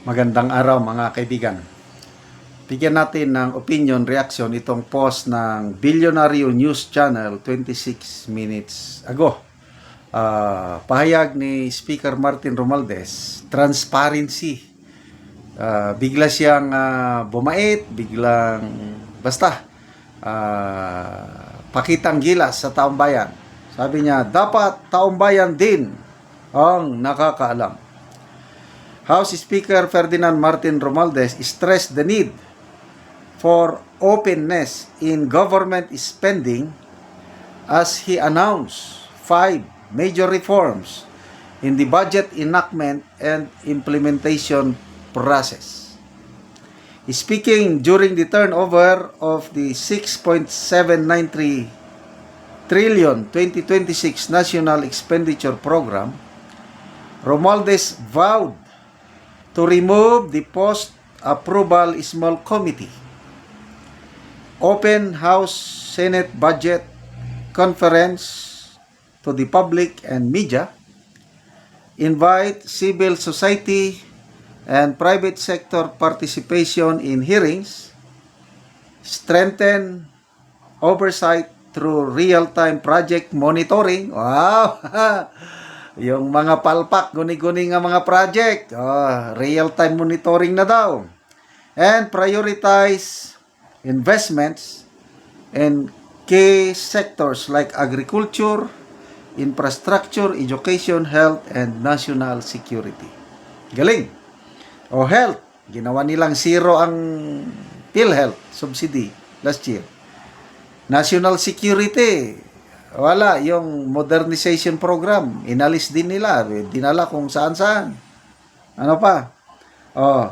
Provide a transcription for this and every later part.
Magandang araw mga kaibigan. Bigyan natin ng opinion, reaction itong post ng Billionario News Channel 26 minutes ago. Ah, pahayag ni Speaker Martin Romualdez, transparency. Ah, bigla siyang ah, bumait, biglang basta ah, pakitang gilas sa taong bayan. Sabi niya, dapat taong bayan din ang nakakaalam. House Speaker Ferdinand Martin Romualdez stressed the need for openness in government spending as he announced five major reforms in the budget enactment and implementation process. Speaking during the turnover of the 6.793 trillion 2026 National Expenditure Program, Romualdez vowed to remove the post-approval small committee, open House Senate budget conference to the public and media, invite civil society and private sector participation in hearings, strengthen oversight through real-time project monitoring. Wow! Yung mga palpak, guni-guni nga mga project, oh, real-time monitoring na daw. And prioritize investments in key sectors like agriculture, infrastructure, education, health, and national security. Galing! O health, ginawa nilang zero ang PhilHealth subsidy last year. National security, wala, yung modernization program, inalis din nila, dinala kung saan-saan. Ano pa? Oh,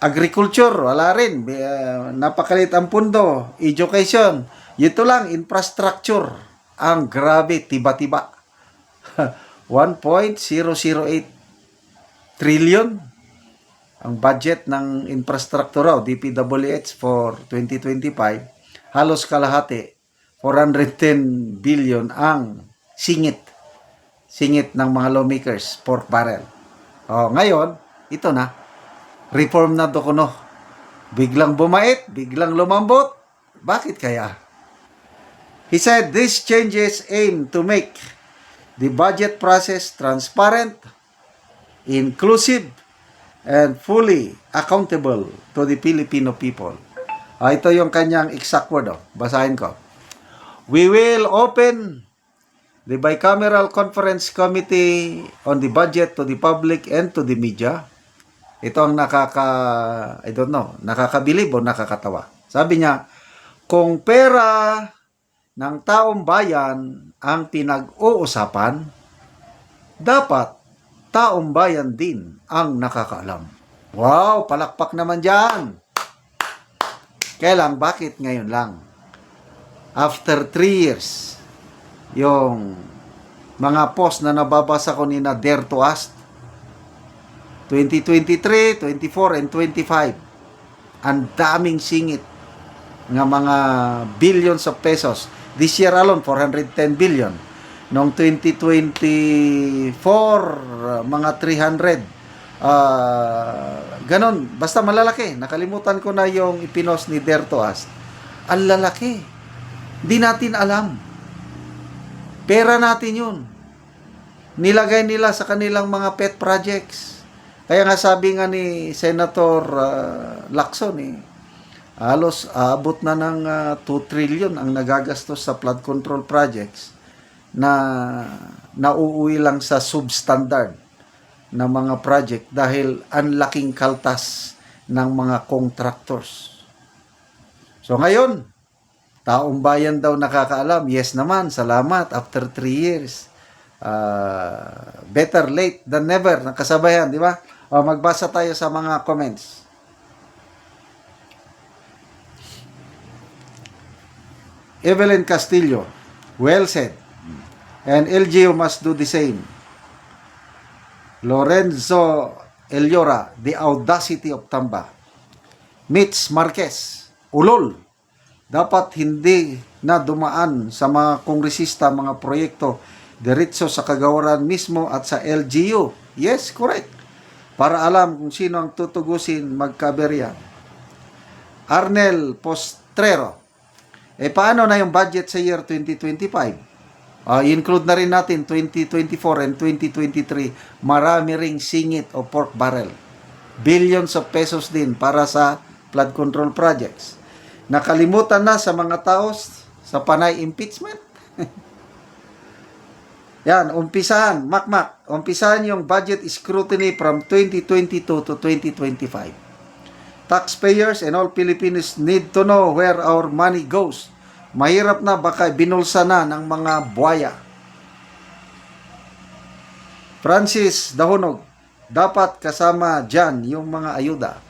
agriculture, wala rin, uh, napakalit ang pundo, education, ito lang, infrastructure, ang grabe, tiba-tiba. 1.008 trillion ang budget ng infrastructure DPWH for 2025, halos kalahati 410 billion ang singit. Singit ng mga lawmakers, pork barrel. Oh, ngayon, ito na. Reform na dokuno. Biglang bumait, biglang lumambot. Bakit kaya? He said these changes aim to make the budget process transparent, inclusive, and fully accountable to the Filipino people. Ah, ito yung kanyang exact word. Oh. Basahin ko. We will open the bicameral conference committee on the budget to the public and to the media. Ito ang nakaka, I don't know, nakakabilib o nakakatawa. Sabi niya, kung pera ng taong bayan ang pinag-uusapan, dapat taong bayan din ang nakakaalam. Wow, palakpak naman dyan. Kailan, bakit ngayon lang? After 3 years, yung mga post na nababasa ko ni na Dare to Ask, 2023, 24, and 25, ang daming singit nga mga billions of pesos. This year alone, 410 billion. Noong 2024, mga 300. Uh, ganon, basta malalaki. Nakalimutan ko na yung ipinos ni Dare to Ask. Ang lalaki. Di natin alam. Pera natin yun. Nilagay nila sa kanilang mga pet projects. Kaya nga sabi nga ni Senator uh, Lacson eh, halos aabot na ng uh, 2 trillion ang nagagastos sa flood control projects na nauuwi lang sa substandard na mga project dahil ang kaltas ng mga contractors. So ngayon, Taong bayan daw nakakaalam. Yes naman, salamat. After 3 years. Uh, better late than never. Nakasabayan, di ba? O, magbasa tayo sa mga comments. Evelyn Castillo, well said. And LGU must do the same. Lorenzo Eliora, the audacity of Tamba. Mitch Marquez, ulol dapat hindi na dumaan sa mga kongresista, mga proyekto diretso sa kagawaran mismo at sa LGU. Yes, correct. para alam kung sino ang tutugusin magkaberya. Arnel Postrero. Eh paano na yung budget sa year 2025? Ah, include na rin natin 2024 and 2023. Marami ring singit o pork barrel. Billions of pesos din para sa flood control projects. Nakalimutan na sa mga tao sa panay impeachment. Yan, umpisahan, makmak, umpisahan yung budget scrutiny from 2022 to 2025. Taxpayers and all Filipinos need to know where our money goes. Mahirap na baka binulsa na ng mga buhaya. Francis Dahunog, dapat kasama dyan yung mga ayuda.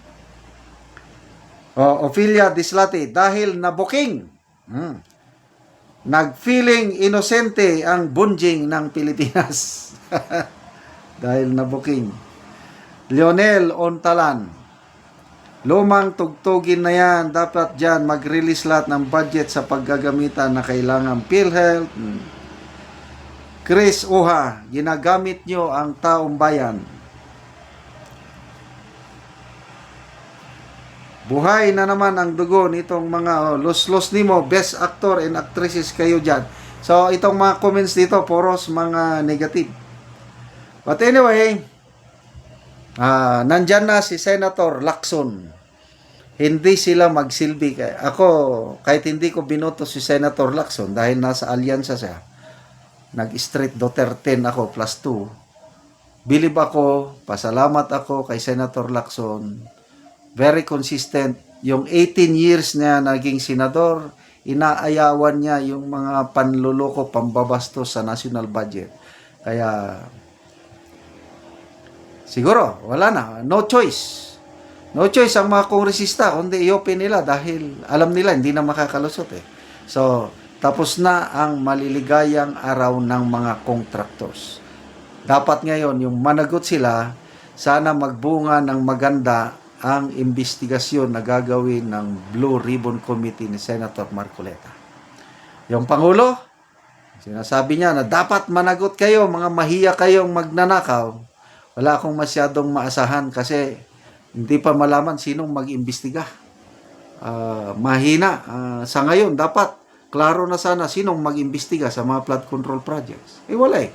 O, Ophelia Dislate, dahil nabuking. Hmm. Nagfeeling inosente ang bunjing ng Pilipinas. dahil nabuking. Lionel Ontalan, lumang tugtugin na yan. Dapat dyan mag-release lahat ng budget sa paggagamitan na kailangan PhilHealth. Hmm. Chris Uha, ginagamit nyo ang taong bayan. Buhay na naman ang dugo nitong mga oh, los-los nimo, best actor and actresses kayo dyan. So, itong mga comments dito, poros mga negative. But anyway, ah nandyan na si Senator Lacson. Hindi sila magsilbi. Ako, kahit hindi ko binoto si Senator Lacson dahil nasa alyansa siya, nag-straight Duterte ako plus 2. Bilib ako, pasalamat ako kay Senator Lacson. Very consistent. Yung 18 years na naging senador, inaayawan niya yung mga panluloko, pambabastos sa national budget. Kaya, siguro, wala na. No choice. No choice ang mga kongresista, kundi i-open nila dahil alam nila hindi na makakalusot eh. So, tapos na ang maliligayang araw ng mga contractors. Dapat ngayon, yung managot sila, sana magbunga ng maganda ang investigasyon na gagawin ng Blue Ribbon Committee ni Senator Marcoleta. Yung Pangulo, sinasabi niya na dapat managot kayo, mga mahiya kayong magnanakaw. Wala akong masyadong maasahan kasi hindi pa malaman sinong mag-imbestiga. Ah, mahina. Ah, sa ngayon, dapat klaro na sana sinong mag-imbestiga sa mga flood control projects. Eh, wala eh.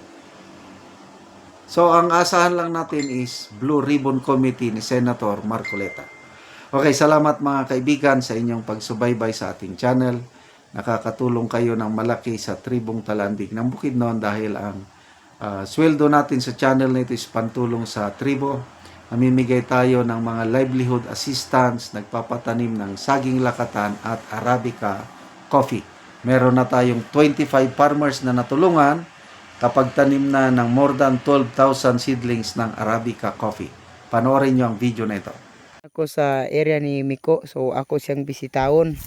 So, ang asahan lang natin is Blue Ribbon Committee ni Senator Marcoleta. Okay, salamat mga kaibigan sa inyong pagsubaybay sa ating channel. Nakakatulong kayo ng malaki sa tribong talandig ng Bukidnon dahil ang ah, sweldo natin sa channel na ito is pantulong sa tribo. Namimigay tayo ng mga livelihood assistance, nagpapatanim ng saging lakatan at Arabica coffee. Meron na tayong 25 farmers na natulungan kapag tanim na ng more than 12,000 seedlings ng Arabica coffee. Panoorin nyo ang video na ito. Ako sa area ni Miko, so ako siyang bisitahon.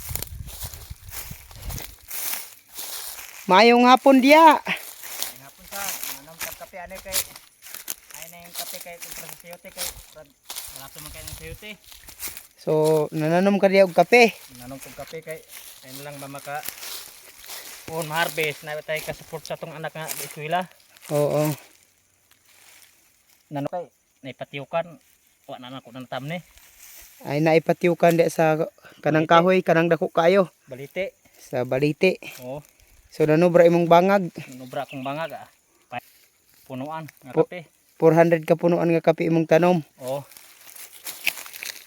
Mayong hapon diya. Hapon sa, nanam sa kape ano kay ay na yung kape kay kontra sa sayote kay brad wala to man kay ng sayote. So nananom ka diya og kape. Nanong kong kape kay ay lang ba maka on harvest na tay ka support sa tong anak nga eskwela. Oo. Nanong kay naipatiukan wa na nako nang tamne. Ay naipatiukan diya sa kanang Balite. kahoy, kanang dako kayo Balite. sa balite. Oh, So nanubra imong bangag. nubra kong bangag ah. Punuan nga Po- kape. 400 ka punuan nga kape imong tanom. Oh,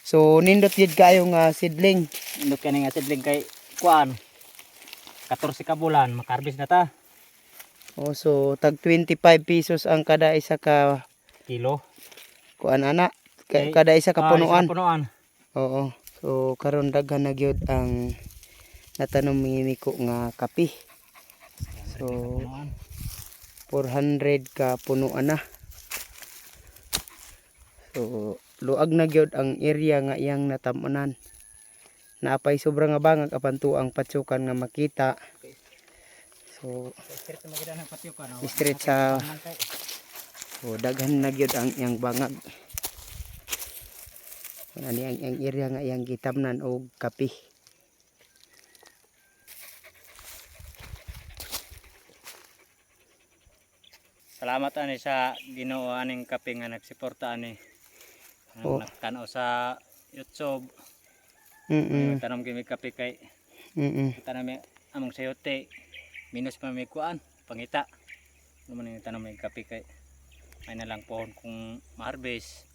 So nindot gid kayo nga seedling. indot kani nga sidling kay kuan. 14 ka bulan makarbis na ta. Oh, so tag 25 pesos ang kada isa ka Kilo. kuan ana. Ka- Okay. Kada isa ka Ah, punuan. punuan. Oo. So karon daghan na gyud ang natanom ni Miko nga kape. So Punuan. 400 ka punuan na. So luag na gyud ang area nga iyang natamanan. Naapay sobra nga bangag apan tuang patsukan nga makita. So Straight. Straight sa- So, daghan na gyud ang iyang bangag. Ani ang iyang area nga iyang gitamnan og kape. Salamat ani sa Ginoo aning kape nga nagsuporta ani. Ang nakatanaw sa YouTube. Mm. Mm. Tanong kami kape kay Mm. kita namin among sayote. Minus pa may kuan, pangita. Ano man yung tanong may kape kay ay na lang pohon kung ma-harvest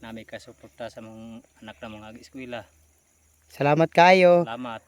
na may kasuporta sa mga anak na mga eskwela. Salamat kayo. Salamat.